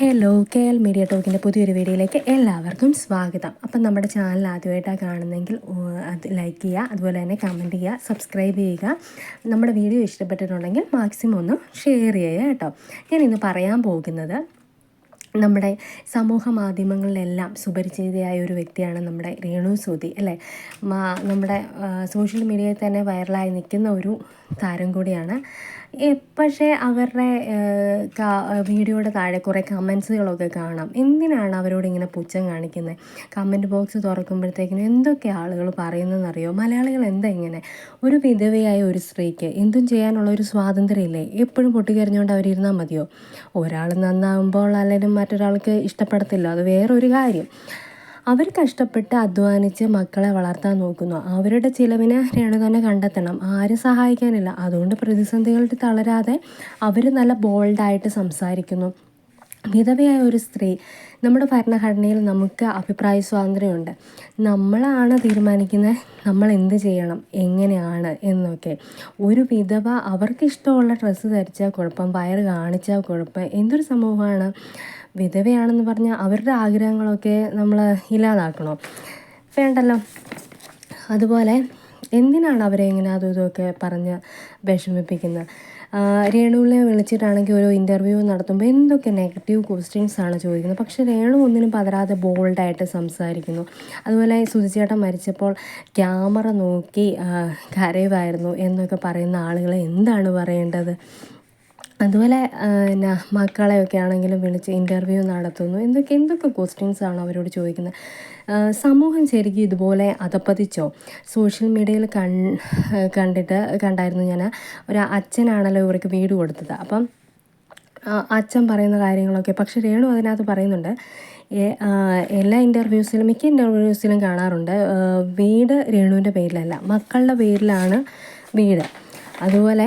Hello K L media ടോക്കിന്റെ പുതിയൊരു വീഡിയോയിലേക്ക് എല്ലാവർക്കും സ്വാഗതം. അപ്പം നമ്മുടെ ചാനൽ ആദ്യമായിട്ടാണ് കാണുന്നെങ്കിൽ അത് ലൈക്ക് ചെയ്യുക അതുപോലെ തന്നെ കമന്റ് ചെയ്യുക സബ്സ്ക്രൈബ് ചെയ്യുക. നമ്മുടെ വീഡിയോ ഇഷ്ടപ്പെട്ടിട്ടുണ്ടെങ്കിൽ മാക്സിമം ഒന്ന് ഷെയർ ചെയ്യുക കേട്ടോ. ഞാൻ ഇന്ന് പറയാൻ പോകുന്നത് നമ്മുടെ സമൂഹ മാധ്യമങ്ങളിലെല്ലാം സുപരിചിതയായ ഒരു വ്യക്തിയാണ് നമ്മുടെ രേണു സൂതി അല്ലേ? നമ്മുടെ സോഷ്യൽ മീഡിയയിൽ തന്നെ വൈറലായി നിൽക്കുന്ന ഒരു താരം കൂടിയാണ് പക്ഷേ അവരുടെ വീഡിയോയുടെ താഴെ കുറേ കമൻസുകളൊക്കെ കാണാം. എന്തിനാണ് അവരോട് ഇങ്ങനെ പുച്ഛം കാണിക്കുന്നത് കമന്റ് ബോക്സ് തുറക്കുമ്പോഴത്തേക്കിനും എന്തൊക്കെ ആളുകൾ പറയുന്നതെന്നറിയോ? മലയാളികൾ എന്താ ഇങ്ങനെ? ഒരു വിധവയായ ഒരു സ്ത്രീക്ക് എന്തും ചെയ്യാനുള്ള ഒരു സ്വാതന്ത്ര്യമില്ലേ? എപ്പോഴും പൊട്ടിക്കരഞ്ഞുകൊണ്ട് അവരിരുന്നാൽ മതിയോ? ഒരാൾ നന്നാകുമ്പോൾ അല്ലെങ്കിൽ മറ്റൊരാൾക്ക് ഇഷ്ടപ്പെടത്തില്ല. അത് വേറൊരു കാര്യം. അവർ കഷ്ടപ്പെട്ട് അധ്വാനിച്ച് മക്കളെ വളർത്താൻ നോക്കുന്നു. അവരുടെ ചിലവിനെ രേണു തന്നെ കണ്ടെത്തണം. ആരും സഹായിക്കാനില്ല. അതുകൊണ്ട് പ്രതിസന്ധികളുടെ തളരാതെ അവർ നല്ല ബോൾഡായിട്ട് സംസാരിക്കുന്നു. വിധവയായ ഒരു സ്ത്രീ നമ്മുടെ ഭരണഘടനയിൽ നമുക്ക് അഭിപ്രായ സ്വാതന്ത്ര്യമുണ്ട്. നമ്മളാണ് തീരുമാനിക്കുന്നത്. നമ്മൾ എന്ത് ചെയ്യണം? എങ്ങനെയാണ്? എന്നൊക്കെ. ഒരു വിധവ അവർക്ക് ഇഷ്ടമുള്ള ഡ്രസ്സ് ധരിച്ചാൽ കുഴപ്പം വയറ് കാണിച്ചാൽ കുഴപ്പം എന്തൊരു സമൂഹമാണ് വിധവയാണെന്ന് പറഞ്ഞാൽ അവരുടെ ആഗ്രഹങ്ങളൊക്കെ നമ്മൾ ഇല്ലാതാക്കണോ? വേണ്ടല്ലോ. അതുപോലെ എന്തിനാണ് അവരെ ഇങ്ങനെ അതും ഇതുമൊക്കെ പറഞ്ഞ് വിഷമിപ്പിക്കുന്നത്? രേണുവിനെ വിളിച്ചിട്ടാണെങ്കിൽ ഓരോ ഇന്റർവ്യൂ നടത്തുമ്പോൾ എന്തൊക്കെ നെഗറ്റീവ് ക്വസ്റ്റ്യൻസ് ആണ് ചോദിക്കുന്നത്? പക്ഷേ രേണു ഒന്നിനും പതരാതെ ബോൾഡായിട്ട് സംസാരിക്കുന്നു. അതുപോലെ സുധിച്ചേട്ടൻ മരിച്ചപ്പോൾ ക്യാമറ നോക്കി കരയുമായിരുന്നു എന്നൊക്കെ പറയുന്ന ആളുകളെ എന്താണ് പറയേണ്ടത്? അതുപോലെ എന്നാ മക്കളെ ഒക്കെ ആണെങ്കിലും വിളിച്ച് ഇന്റർവ്യൂ നടത്തുന്നു. എന്തൊക്കെ എന്തൊക്കെ ക്വസ്റ്റ്യൻസാണ് അവരോട് ചോദിക്കുന്നത്? സമൂഹം ശരിക്കും ഇതുപോലെ അധപ്പതിച്ചോ? സോഷ്യൽ മീഡിയയിൽ കൺ കണ്ടിട്ട് കണ്ടായിരുന്നു ഞാൻ. ഒരു അച്ഛനാണല്ലോ ഇവർക്ക് വീട് കൊടുത്തത്. അപ്പം അച്ഛൻ പറയുന്ന കാര്യങ്ങളൊക്കെ പക്ഷേ രേണു അതിനകത്ത് പറയുന്നുണ്ട് എല്ലാ ഇന്റർവ്യൂസിലും മിക്ക ഇന്റർവ്യൂസിലും കാണാറുണ്ട് വീട് രേണുവിന്റെ പേരിലല്ല മക്കളുടെ പേരിലാണ് വീട്. അതുപോലെ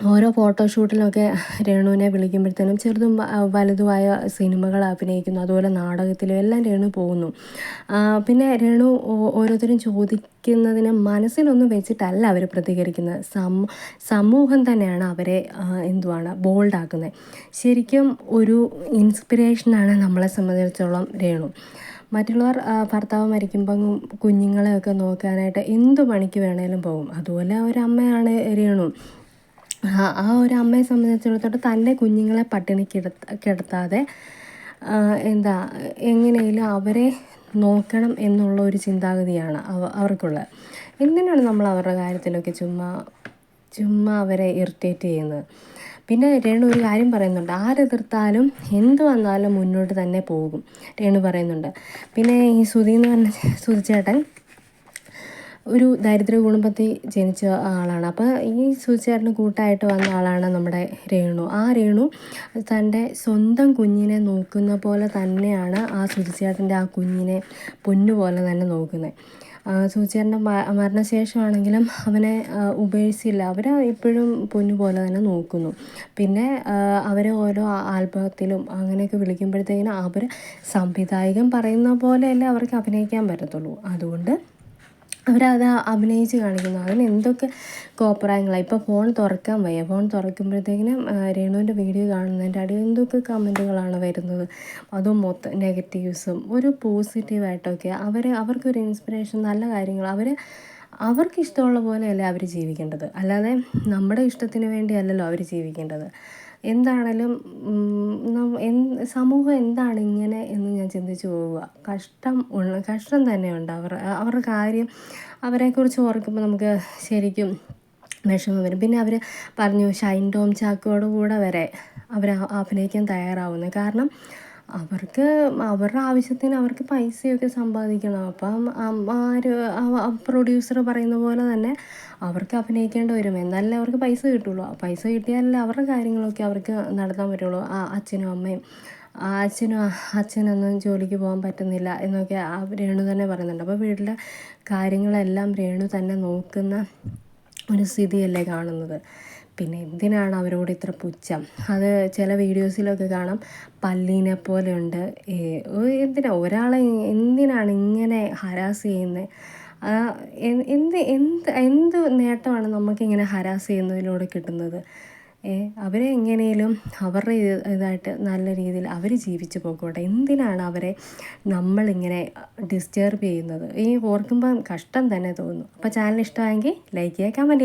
ഓരോ ഫോട്ടോഷൂട്ടിലൊക്കെ രേണുവിനെ വിളിക്കുമ്പോഴത്തേനും ചെറുതും വലുതുമായ സിനിമകൾ അഭിനയിക്കുന്നു. അതുപോലെ നാടകത്തിലും എല്ലാം രേണു പോകുന്നു. പിന്നെ രേണു ഓരോരുത്തരും ചോദിക്കുന്നതിന് മനസ്സിലൊന്നും വെച്ചിട്ടല്ല അവർ പ്രതികരിക്കുന്നത്. സമൂഹം തന്നെയാണ് അവരെ എന്തുവാണ് ബോൾഡാക്കുന്നത്. ശരിക്കും ഒരു ഇൻസ്പിറേഷനാണ് നമ്മളെ സംബന്ധിച്ചിടത്തോളം രേണു. മറ്റുള്ളവർ ഭർത്താവ് മരിക്കുമ്പം കുഞ്ഞുങ്ങളെയൊക്കെ നോക്കാനായിട്ട് എന്ത് പണിക്ക് വേണേലും പോകും. അതുപോലെ ഒരു അമ്മയാണ് രേണു. ആ ഒരു അമ്മയെ സംബന്ധിച്ചിടത്തോളം തന്റെ കുഞ്ഞുങ്ങളെ പട്ടിണി കിടത്ത കിടത്താതെ എന്താ എങ്ങനെയും അവരെ നോക്കണം എന്നുള്ള ഒരു ചിന്താഗതിയാണ് അവ അവർക്കുള്ളത്. എന്തിനാണ് നമ്മൾ അവരുടെ കാര്യത്തിലൊക്കെ ചുമ്മാ ചുമ്മാ അവരെ ഇറിറ്റേറ്റ് ചെയ്യുന്നത്? പിന്നെ രേണു ഒരു കാര്യം പറയുന്നുണ്ട്. ആരെതിർത്താലും എന്ത് വന്നാലും മുന്നോട്ട് തന്നെ പോകും. രേണു പറയുന്നുണ്ട്. പിന്നെ ഈ സുധി എന്ന് പറഞ്ഞ സുധിച്ചേട്ടൻ ഒരു ദരിദ്ര കുടുംബത്തിൽ ജനിച്ച ആളാണ്. അപ്പോൾ ഈ സൂചിച്ചേട്ടന് കൂട്ടായിട്ട് വന്ന ആളാണ് നമ്മുടെ രേണു. ആ രേണു തന്റെ സ്വന്തം കുഞ്ഞിനെ നോക്കുന്ന പോലെ തന്നെയാണ് ആ സൂചിച്ചേട്ടന്റെ ആ കുഞ്ഞിനെ പൊന്നുപോലെ തന്നെ നോക്കുന്നത്. സൂചിച്ചേട്ടന്റെ മരണശേഷമാണെങ്കിലും അവനെ ഉപേക്ഷിച്ചില്ല. അവർ എപ്പോഴും പൊന്നു പോലെ തന്നെ നോക്കുന്നു. പിന്നെ അവരെ ഓരോ ആൽബത്തിലും അങ്ങനെയൊക്കെ വിളിക്കുമ്പോഴത്തേക്കിനും അവർ സംവിധായകൻ പറയുന്ന പോലെയല്ലേ അവർക്ക് അഭിനയിക്കാൻ പറ്റത്തുള്ളൂ. അതുകൊണ്ട് അവരത് അഭിനയിച്ച് കാണിക്കുന്നു. അതിന് എന്തൊക്കെ കോപ്രായങ്ങളാണ് ഇപ്പോൾ ഫോൺ തുറക്കാൻ വയ്യ. ഫോൺ തുറക്കുമ്പോഴത്തേക്കിനും രേണുവിന്റെ വീഡിയോ കാണുന്നതിന്റെ അടിയിൽ എന്തൊക്കെ കമന്റുകളാണ് വരുന്നത്? അതും മൊത്തം നെഗറ്റീവ്സും. ഒരു പോസിറ്റീവായിട്ടൊക്കെ അവർ അവർക്കൊരു ഇൻസ്പിറേഷൻ നല്ല കാര്യങ്ങൾ അവർ അവർക്ക് ഇഷ്ടമുള്ള പോലെയല്ലേ അവർ ജീവിക്കേണ്ടത്? അല്ലാതെ നമ്മുടെ ഇഷ്ടത്തിന് വേണ്ടിയല്ലല്ലോ അവർ ജീവിക്കേണ്ടത്. എന്താണേലും സമൂഹം എന്താണ് ഇങ്ങനെ എന്ന് ഞാൻ ചിന്തിച്ച് പോവുക. കഷ്ടം ഉള്ള കഷ്ടം തന്നെയുണ്ട് അവർ അവരുടെ കാര്യം അവരെക്കുറിച്ച് ഓർക്കുമ്പോൾ നമുക്ക് ശരിക്കും വിഷമം വരും. പിന്നെ അവർ പറഞ്ഞു ഷൈൻ ടോം ചാക്കോട് കൂടെ വരെ അവർ അഭിനയിക്കാൻ തയ്യാറാവുന്നു. കാരണം അവർക്ക് അവരുടെ ആവശ്യത്തിന് അവർക്ക് പൈസയൊക്കെ സമ്പാദിക്കണം. അപ്പം ആര് പ്രൊഡ്യൂസർ പറയുന്ന പോലെ തന്നെ അവർക്ക് അഭിനയിക്കേണ്ടി വരും. എന്നാലല്ലേ അവർക്ക് പൈസ കിട്ടുള്ളൂ. പൈസ കിട്ടിയാലല്ലേ അവരുടെ കാര്യങ്ങളൊക്കെ അവർക്ക് നടത്താൻ പറ്റുള്ളൂ. ആ അച്ഛനും അമ്മയും അച്ഛനും അച്ഛനൊന്നും ജോലിക്ക് പോകാൻ പറ്റുന്നില്ല എന്നൊക്കെ രേണു തന്നെ പറയുന്നുണ്ട്. അപ്പോൾ വീട്ടിലെ കാര്യങ്ങളെല്ലാം രേണു തന്നെ നോക്കുന്ന ഒരു സ്ഥിതിയല്ലേ കാണുന്നത്? പിന്നെ എന്തിനാണ് അവരോട് ഇത്ര പുച്ഛം? അത് ചില വീഡിയോസിലൊക്കെ കാണാം. പല്ലീനെ പോലെയുണ്ട്. എന്തിനാ? ഒരാളെ എന്തിനാണ് ഇങ്ങനെ ഹരാസ് ചെയ്യുന്നത് എന്ത് എന്ത് എന്ത് നേട്ടമാണ് നമുക്കിങ്ങനെ ഹരാസ് ചെയ്യുന്നതിലൂടെ കിട്ടുന്നത്? അവരെ എങ്ങനെയും അവരുടെ ഇത് ഇതായിട്ട് നല്ല രീതിയിൽ അവർ ജീവിച്ചു പോയിക്കോട്ടെ എന്തിനാണ് അവരെ നമ്മളിങ്ങനെ ഡിസ്റ്റർബ് ചെയ്യുന്നത്? ഈ ഓർക്കുമ്പം കഷ്ടം തന്നെ തോന്നുന്നു അപ്പോൾ ചാനൽ ഇഷ്ടമായെങ്കിൽ ലൈക്ക് ചെയ്യുക കമന്റ്